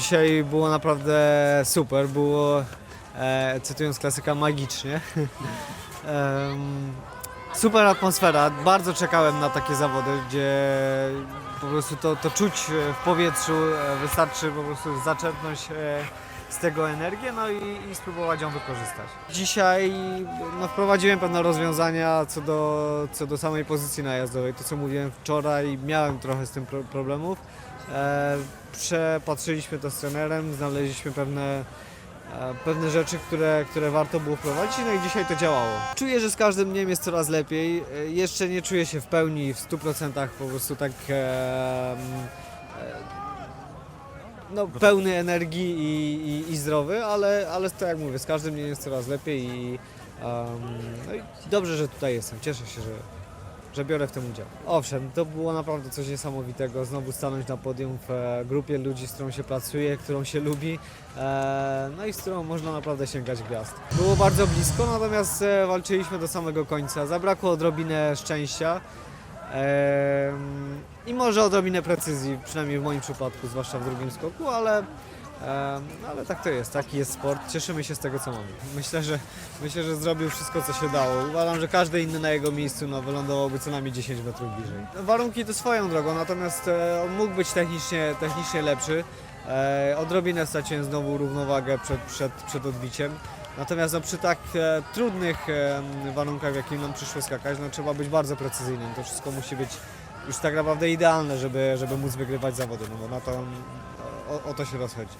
Dzisiaj było naprawdę super, było, e, cytując klasyka, magicznie. Em, super atmosfera, bardzo czekałem na takie zawody, gdzie po prostu to, to czuć w powietrzu, e, wystarczy po prostu zaczerpnąć e, z tego energię, no i, i spróbować ją wykorzystać. Dzisiaj no, wprowadziłem pewne rozwiązania co do, co do samej pozycji najazdowej. To co mówiłem wczoraj, miałem trochę z tym pro problemów. E, przepatrzyliśmy to z trenerem, znaleźliśmy pewne, e, pewne rzeczy, które, które warto było wprowadzić, no i dzisiaj to działało. Czuję, że z każdym dniem jest coraz lepiej. E, jeszcze nie czuję się w pełni, w 100% po prostu tak e, e, no, pełny energii i, i, i zdrowy, ale, ale to jak mówię, z każdym dniem jest coraz lepiej i, em, no i dobrze, że tutaj jestem. Cieszę się, że, że biorę w tym udział. Owszem, to było naprawdę coś niesamowitego. Znowu stanąć na podium w e, grupie ludzi, z którą się pracuje, którą się lubi, e, no i z którą można naprawdę sięgać gwiazd. Było bardzo blisko, natomiast e, walczyliśmy do samego końca. Zabrakło odrobinę szczęścia. I może odrobinę precyzji, przynajmniej w moim przypadku, zwłaszcza w drugim skoku, ale, no ale tak to jest, taki jest sport. Cieszymy się z tego, co mamy. Myślę, że myślę, że zrobił wszystko, co się dało. Uważam, że każdy inny na jego miejscu no, wylądowałby co najmniej 10 metrów bliżej. No, warunki to swoją drogą, natomiast e, mógł być technicznie, technicznie lepszy. E, odrobinę straciłem znowu równowagę przed, przed, przed odbiciem. Natomiast no, przy tak e, trudnych e, warunkach, w jakim nam przyszło skakać, no, trzeba być bardzo precyzyjnym. To wszystko musi być już tak naprawdę idealne, żeby, żeby móc wygrywać zawody, no bo na to, o, o to się rozchodzi.